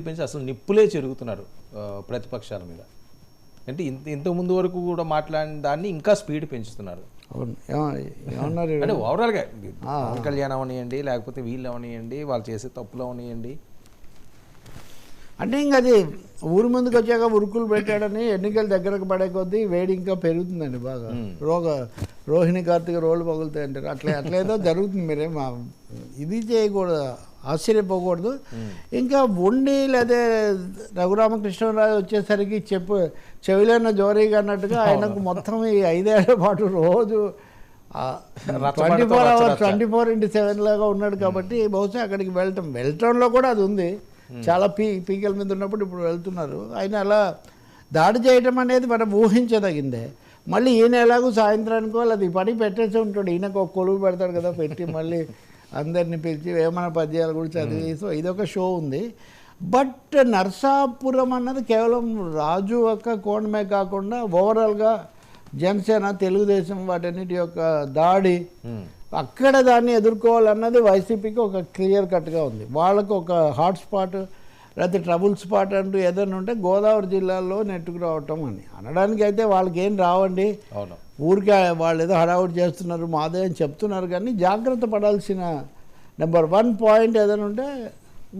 పెంచి అసలు నిప్పులే చెరుగుతున్నారు ప్రతిపక్షాల మీద. అంటే ఇంత ఇంత ముందు వరకు కూడా మాట్లాడిన దాన్ని ఇంకా స్పీడ్ పెంచుతున్నారు. అంటే ఓవరాల్గా పవన్ కళ్యాణ్ అవనియండి లేకపోతే వీళ్ళు అవనియండి వాళ్ళు చేసే తప్పులు అవనియండి అంటే ఇంకా అది ఊరి ముందుకు వచ్చాక ఉరుకులు పెట్టాడని ఎన్నికలు దగ్గరకు పడే కొద్దీ వేడి ఇంకా పెరుగుతుందండి బాగా. రోగ రోహిణి కార్తీక రోడ్లు పగులుతాయి అంటారు అట్లా అట్లేదో జరుగుతుంది మీరేం ఆ- ఇది చేయకూడదు ఆశ్చర్యపోకూడదు. ఇంకా ఉండి లేదా రఘురామకృష్ణరాజు వచ్చేసరికి చెప్పు చెవిలోన జోరీగా అన్నట్టుగా ఆయనకు మొత్తం ఈ ఐదేళ్ళ పాటు రోజు twenty four hours twenty four into seven లాగా ఉన్నాడు కాబట్టి బహుశా అక్కడికి వెళ్ళటం వెళ్ళటంలో కూడా అది ఉంది. చాలా పీ పీకల మీద ఉన్నప్పుడు ఇప్పుడు వెళ్తున్నారు. ఆయన అలా దాడి చేయటం అనేది మనం ఊహించదగిందే. మళ్ళీ ఈయన ఎలాగో సాయంత్రానికో అది పని పెట్టేసి ఉంటాడు. ఈయనకు ఒక కొలువు పెడతాడు కదా పెట్టి మళ్ళీ అందరిని పిలిచి ఏమైనా పద్యాలు కూడా చదివి సో ఇదొక షో ఉంది. బట్ నర్సాపురం అన్నది కేవలం రాజు యొక్క కోణమే కాకుండా ఓవరాల్గా జనసేన తెలుగుదేశం వాటన్నిటి యొక్క దాడి అక్కడ దాన్ని ఎదుర్కోవాలన్నది వైసీపీకి ఒక క్లియర్ కట్గా ఉంది. వాళ్ళకు ఒక హాట్ స్పాట్ లేకపోతే ట్రబుల్ స్పాట్ అంటూ ఏదైనా ఉంటే గోదావరి జిల్లాలో నెట్టుకు రావటం అని. అనడానికి అయితే వాళ్ళకి ఏం రావండి. అవును. ఊరికే వాళ్ళు ఏదో హడావుడి చేస్తున్నారు మాదే అని చెప్తున్నారు కానీ జాగ్రత్త పడాల్సిన నెంబర్ వన్ పాయింట్ ఏదైనా ఉంటే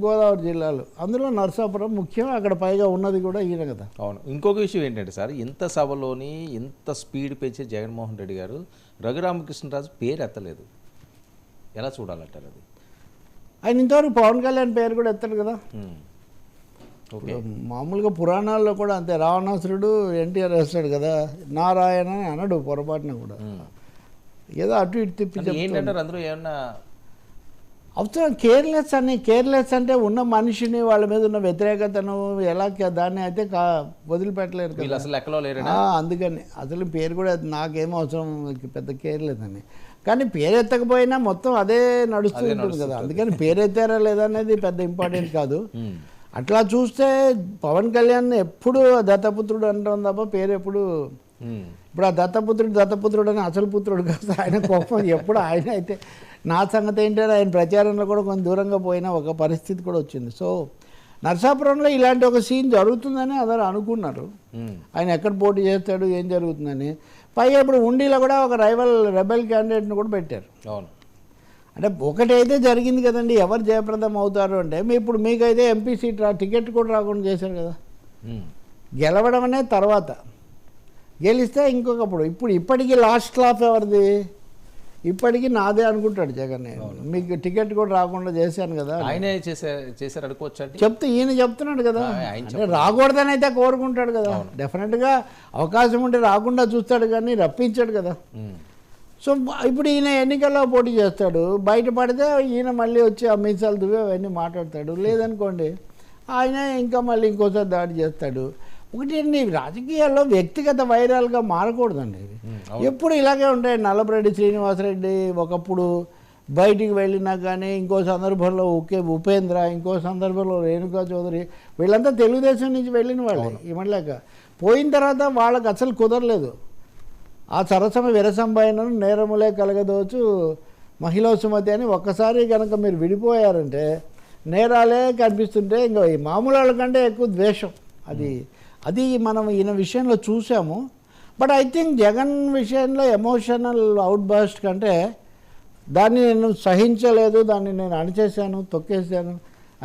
గోదావరి జిల్లాలో. అందులో నరసాపురం ముఖ్యం అక్కడ పైగా ఉన్నది కూడా ఈయన కదా. అవును. ఇంకొక విషయం ఏంటంటే సార్ ఇంత సభలోని ఇంత స్పీడ్ పెంచే జగన్మోహన్ రెడ్డి గారు రఘురామకృష్ణరాజు పేరు ఎత్తలేదు. ఎలా చూడాలంటారు అది? ఆయన ఇంతవరకు పవన్ కళ్యాణ్ పేరు కూడా ఎత్తాడు కదా. మామూలుగా పురాణాల్లో కూడా అంతే రావణాసురుడు ఎన్టీఆర్ వేస్తాడు కదా నారాయణ అని అనడు పొరపాటున కూడా. ఏదో అటు ఇటు తిప్పి ఏంటంటారు అందరూ ఏమన్నా అవసరం కేర్లెస్ అని కేర్లెస్ అంటే ఉన్న మనిషిని వాళ్ళ మీద ఉన్న వ్యతిరేకతను ఎలా దాన్ని అయితే కా వదిలిపెట్టలేరు వీళ్ళు అసలు లెక్కలో లేరనా? ఆ, అందుకని. అసలు పేరు కూడా నాకేం అవసరం పెద్ద కేర్ లేదని కానీ పేరు ఎత్తకపోయినా మొత్తం అదే నడుస్తూ ఉంటుంది కదా. అందుకని పేరు ఎత్తారా లేదా అనేది పెద్ద ఇంపార్టెంట్ కాదు. అట్లా చూస్తే పవన్ కళ్యాణ్ ఎప్పుడు దత్తపుత్రుడు అంటాం తప్ప పేరు ఎప్పుడు. ఇప్పుడు ఆ దత్తపుత్రుడు దత్తపుత్రుడు అని అసలు పుత్రుడు కాదు. ఆయన కోపం ఎప్పుడు ఆయన అయితే నా సంగతి ఏంటంటే ఆయన ప్రచారంలో కూడా కొంచెం దూరంగా పోయిన ఒక పరిస్థితి కూడా వచ్చింది. సో నరసాపురంలో ఇలాంటి ఒక సీన్ జరుగుతుందని అందరూ అనుకున్నారు. ఆయన ఎక్కడ పోటీ చేస్తాడు ఏం జరుగుతుందని. పైగా ఇప్పుడు ఉండిలో కూడా ఒక రైవల్ రెబెల్ క్యాండిడేట్ని కూడా పెట్టారు. అవును. అంటే ఒకటైతే జరిగింది కదండి ఎవరు జయప్రదం అవుతారు అంటే మీ ఇప్పుడు మీకైతే ఎంపీ సీట్ రా టికెట్ కూడా రాకుండా చేశారు కదా. గెలవడం అనేది తర్వాత గెలిస్తే ఇంకొకప్పుడు ఇప్పుడు ఇప్పటికీ లాస్ట్ క్లాప్ ఎవరిది? ఇప్పటికీ నాదే అనుకుంటాడు జగన్. మీకు టికెట్ కూడా రాకుండా చేశాను కదా. ఆయనే చేసే చేశారు అనుకోవచ్చు అంటే చెప్తే ఈయన చెప్తున్నాడు కదా. రాకూడదని అయితే కోరుకుంటాడు కదా. డెఫినెట్గా అవకాశం ఉంటే రాకుండా చూస్తాడు కానీ రప్పించాడు కదా. సో ఇప్పుడు ఈయన ఎన్నికల్లో పోటీ చేస్తాడు. బయటపడితే ఈయన మళ్ళీ వచ్చి ఆ మీసాలు దువ్వి అవన్నీ మాట్లాడతాడు. లేదనుకోండి ఆయన ఇంకా మళ్ళీ ఇంకోసారి దాడి చేస్తాడు. ఒకటి రాజకీయాల్లో వ్యక్తిగత వైరాలుగా మారకూడదండి. ఎప్పుడు ఇలాగే ఉంటాయి నల్లబరెడ్డి శ్రీనివాసరెడ్డి ఒకప్పుడు బయటికి వెళ్ళినా కానీ ఇంకో సందర్భంలో ఒకే ఉపేంద్ర ఇంకో సందర్భంలో రేణుకా చౌదరి వీళ్ళంతా తెలుగుదేశం నుంచి వెళ్ళిన వాళ్ళే మళ్ళాక. పోయిన తర్వాత వాళ్ళకి అసలు కుదరలేదు. ఆ సరసమ విరసంబైనను నేరములే కలగదోచు మహిళా సుమతి అని ఒక్కసారి కనుక మీరు విడిపోయారంటే నేరాలే కనిపిస్తుంటే ఇంకా ఈ మామూలు వాళ్ళకంటే ఎక్కువ ద్వేషం. అది అది మనం ఈయన విషయంలో చూసాము. బట్ ఐ థింక్ జగన్ విషయంలో ఎమోషనల్ అవుట్ బస్ట్ కంటే దాన్ని నేను సహించలేదు దాన్ని నేను అణిచేశాను తొక్కేశాను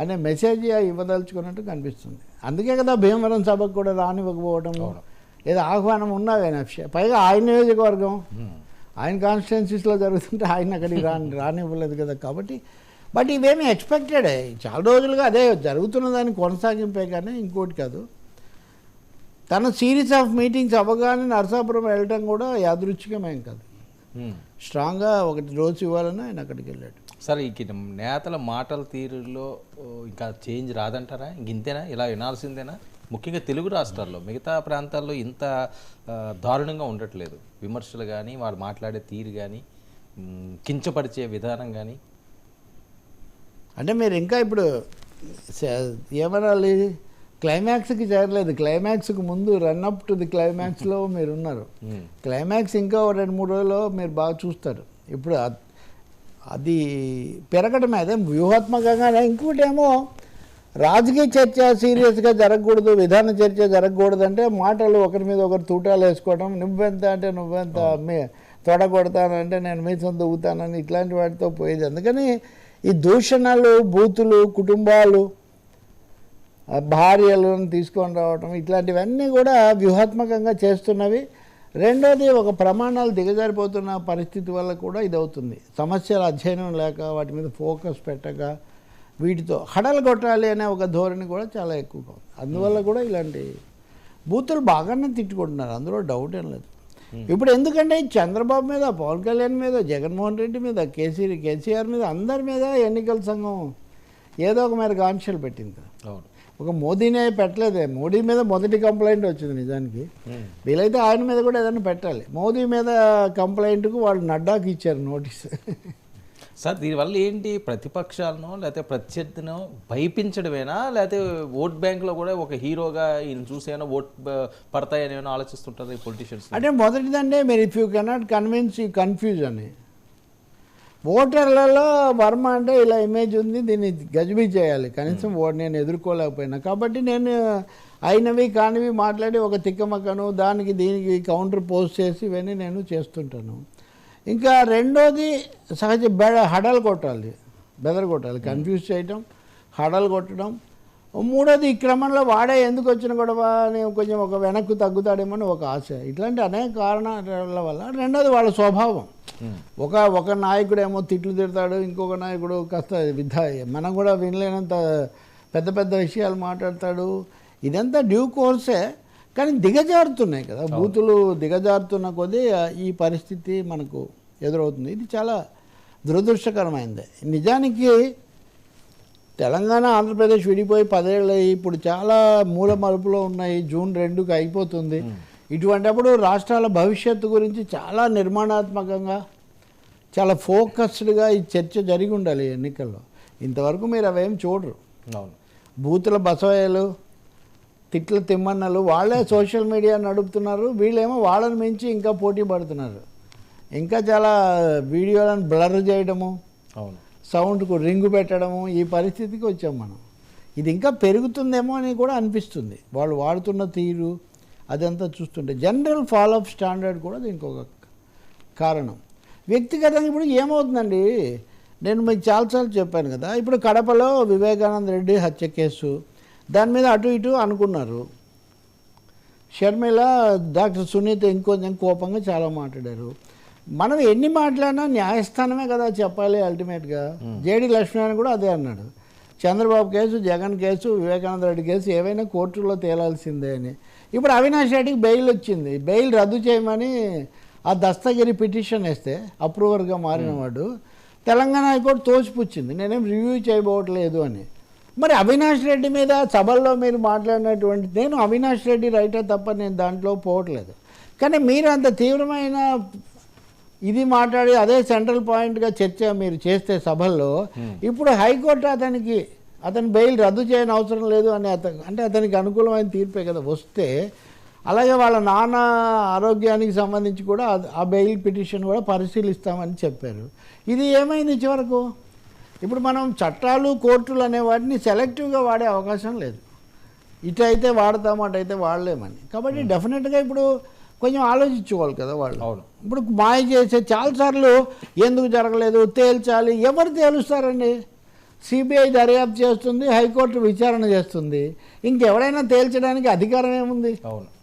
అనే మెసేజ్ ఇవ్వదలుచుకున్నట్టు కనిపిస్తుంది. అందుకే కదా భీమవరం సభకు కూడా రానివ్వకపోవడం ఏదో ఆహ్వానం ఉన్నా కానీ పైగా ఆయన నియోజకవర్గం. ఆయన కాన్స్టిట్యున్సీస్లో జరుగుతుంటే ఆయన అక్కడికి రాని రానివ్వలేదు కదా కాబట్టి. బట్ ఇవేమి ఎక్స్పెక్టెడ్ చాలా రోజులుగా అదే జరుగుతున్న దాన్ని కొనసాగింపే కానీ ఇంకోటి కాదు. తన సిరీస్ ఆఫ్ మీటింగ్స్ అవ్వగానే నరసాపురం వెళ్ళటం కూడా యాదృచ్ఛికమేం కాదు. స్ట్రాంగ్గా ఒకటి రోజు ఇవ్వాలని ఆయన అక్కడికి వెళ్ళాడు. సరే ఈ నేతల మాటల తీరులో ఇంకా చేంజ్ రాదంటారా? ఇంక ఇంతేనా? ఇలా వినాల్సిందేనా? ముఖ్యంగా తెలుగు రాష్ట్రాల్లో మిగతా ప్రాంతాల్లో ఇంత దారుణంగా ఉండట్లేదు. విమర్శలు కానీ వాళ్ళు మాట్లాడే తీరు కానీ కించపరిచే విధానం కానీ అంటే మీరు ఇంకా ఇప్పుడు ఏమనాలి? క్లైమాక్స్కి చేరలేదు. క్లైమాక్స్కి ముందు రన్ అప్ టు ది క్లైమాక్స్లో మీరు ఉన్నారు క్లైమాక్స్ ఇంకా రెండు మూడు రోజుల్లో మీరు బాగా చూస్తారు. ఇప్పుడు అది పెరగడమే అదే వ్యూహాత్మకంగానే. ఇంకోటి ఏమో రాజకీయ చర్చ సీరియస్గా జరగకూడదు విధాన చర్చ జరగకూడదు అంటే మాటలు ఒకరి మీద ఒకరు తూటాలు వేసుకోవడం నువ్వెంత అంటే నువ్వెంత మీ తొడ కొడతానంటే నేను మీ సొంత ఊతానని ఇట్లాంటి వాటితో పోయేది. అందుకని ఈ దూషణలు బూతులు కుటుంబాలు భార్యలను తీసుకొని రావటం ఇట్లాంటివన్నీ కూడా వ్యూహాత్మకంగా చేస్తున్నవి. రెండోది ఒక ప్రమాణాలు దిగజారిపోతున్న పరిస్థితి వల్ల కూడా ఇది అవుతుంది సమస్యల అధ్యయనం లేక వాటి మీద ఫోకస్ పెట్టక వీటితో హడలు కొట్టాలి అనే ఒక ధోరణి కూడా చాలా ఎక్కువగా ఉంది. అందువల్ల కూడా ఇలాంటి బూతులు బాగానే తిట్టుకుంటున్నారు. అందులో డౌట్ ఏం లేదు. ఇప్పుడు ఎందుకంటే చంద్రబాబు మీద పవన్ కళ్యాణ్ మీద జగన్మోహన్ రెడ్డి మీద కేసీ కేసీఆర్ మీద అందరి మీద ఎన్నికల సంఘం ఏదో ఒక మేరకు ఆంక్షలు పెట్టింది కదా. అవును. ఒక మోదీనే పెట్టలేదే. మోడీ మీద మొదటి కంప్లైంట్ వచ్చింది నిజానికి. వీలైతే ఆయన మీద కూడా ఏదైనా పెట్టాలి. మోదీ మీద కంప్లైంట్కు వాళ్ళు నడ్డాకి ఇచ్చారు నోటీస్. సార్ దీనివల్ల ఏంటి? ప్రతిపక్షాలను లేకపోతే ప్రత్యర్థిను భయపించడమేనా? లేకపోతే ఓట్ బ్యాంక్లో కూడా ఒక హీరోగా ఈయన చూసేనా ఓట్ పడతాయని ఏమైనా ఆలోచిస్తుంటారు ఈ పొలిటీషియన్స్ అంటే మొదటిదంటే మీరు if you cannot convince you confuse అని. ఓటర్లలో వర్మ అంటే ఇలా ఇమేజ్ ఉంది దీన్ని గజిబీ చేయాలి. కనీసం ఓ నేను ఎదుర్కోలేకపోయినా. కాబట్టి నేను అయినవి కానివి మాట్లాడి ఒక తిక్కమక్కను దానికి దీనికి కౌంటర్ పోస్ట్ చేసి ఇవన్నీ నేను చేస్తుంటాను. ఇంకా రెండోది సహజ బెడ హడలు కొట్టాలి. బెదర్ కొట్టాలి. కన్ఫ్యూజ్ చేయటం హడలు కొట్టడం. మూడోది ఈ క్రమంలో వాడే ఎందుకు వచ్చిన గొడవ అని కొంచెం ఒక వెనక్కు తగ్గుతాడేమో అని ఒక ఆశ. ఇట్లాంటి అనేక కారణాల వల్ల రెండోది వాళ్ళ స్వభావం. ఒక ఒక నాయకుడు ఏమో తిట్లు తిడతాడు ఇంకొక నాయకుడు కాస్త విధ మనం కూడా వినలేనంత పెద్ద పెద్ద విషయాలు మాట్లాడతాడు. ఇదంతా డ్యూ కోర్సే కానీ దిగజారుతున్నాయి కదా. బూతులు దిగజారుతున్న కొద్దీ ఈ పరిస్థితి మనకు ఎదురవుతుంది. ఇది చాలా దురదృష్టకరమైంది. నిజానికి తెలంగాణ ఆంధ్రప్రదేశ్ విడిపోయి పదేళ్ళు ఇప్పుడు చాలా మూల మలుపులో ఉన్నాయి. జూన్ రెండుకి అయిపోతుంది. ఇటువంటప్పుడు రాష్ట్రాల భవిష్యత్తు గురించి చాలా నిర్మాణాత్మకంగా చాలా ఫోకస్డ్గా ఈ చర్చ జరిగి ఉండాలి ఎన్నికల్లో. ఇంతవరకు మీరు అవేం చూడరు. అవును. బూతుల బసవయ్యలు తిట్ల తిమ్మన్నలు వాళ్ళే సోషల్ మీడియా నడుపుతున్నారు వీళ్ళేమో వాళ్ళని మించి ఇంకా పోటీ పడుతున్నారు. ఇంకా చాలా వీడియోలను బ్లర్ చేయడము అవును. సౌండ్కు రింగు పెట్టడము ఈ పరిస్థితికి వచ్చాం మనం. ఇది ఇంకా పెరుగుతుందేమో అని కూడా అనిపిస్తుంది. వాళ్ళు వాడుతున్న తీరు అదంతా చూస్తుంటే జనరల్ ఫాలో అప్ స్టాండర్డ్ కూడా దీనికి ఒక కారణం. వ్యక్తిగతంగా ఇప్పుడు ఏమవుతుందండి? నేను మీకు చాలాసార్లు చెప్పాను కదా ఇప్పుడు కడపలో వివేకానంద రెడ్డి హత్య కేసు దాని మీద అటు ఇటు అనుకున్నారు. షర్మిల డాక్టర్ సునీత ఇంకొంచెం కోపంగా చాలా మాట్లాడారు. మనం ఎన్ని మాట్లాడినా న్యాయస్థానమే కదా చెప్పాలి అల్టిమేట్గా. జేడి లక్ష్మీనారాయణ కూడా అదే అన్నాడు. Chandrababu case Jagan case Vivekananda Reddy case ఏవైనా కోర్టులో తేలాల్సిందే అని. ఇప్పుడు అవినాష్ రెడ్డికి బెయిల్ వచ్చింది. బెయిల్ రద్దు చేయమని ఆ దస్తగిరి పిటిషన్ వేస్తే అప్రూవర్గా మారినవాడు తెలంగాణ హైకోర్టు తోసిపుచ్చింది. నేనేం రివ్యూ చేయబోవట్లేదు అని. మరి అవినాష్ రెడ్డి మీద సభల్లో మీరు మాట్లాడినటువంటి నేను అవినాష్ రెడ్డి రైటర్ తప్ప నేను దాంట్లో పోవట్లేదు. కానీ మీరు అంత తీవ్రమైన ఇది మాట్లాడి అదే సెంట్రల్ పాయింట్గా చర్చ మీరు చేస్తే సభల్లో ఇప్పుడు హైకోర్టు అతనికి అతని బెయిల్ రద్దు చేయని అవసరం లేదు అని అతను అంటే అతనికి అనుకూలమైన తీర్పే కదా. వస్తే అలాగే వాళ్ళ నాన్న ఆరోగ్యానికి సంబంధించి కూడా ఆ- బెయిల్ పిటిషన్ కూడా పరిశీలిస్తామని చెప్పారు. ఇది ఏమైంది చివరకు? ఇప్పుడు మనం చట్టాలు కోర్టులు అనే వాటిని సెలెక్టివ్గా వాడే అవకాశం లేదు. ఇటు అయితే వాడతాం అటు అయితే వాడలేమని. కాబట్టి డెఫినెట్గా ఇప్పుడు కొంచెం ఆలోచించుకోవాలి కదా వాళ్ళు. అవును. ఇప్పుడు మాయ చేసే చాలాసార్లు ఎందుకు జరగలేదు తేల్చాలి ఎవరు తేలుస్తారండి? సిబిఐ దర్యాప్తు చేస్తుంది హైకోర్టు విచారణ చేస్తుంది. ఇంకెవరైనా తేల్చడానికి అధికారం ఏముంది? అవును.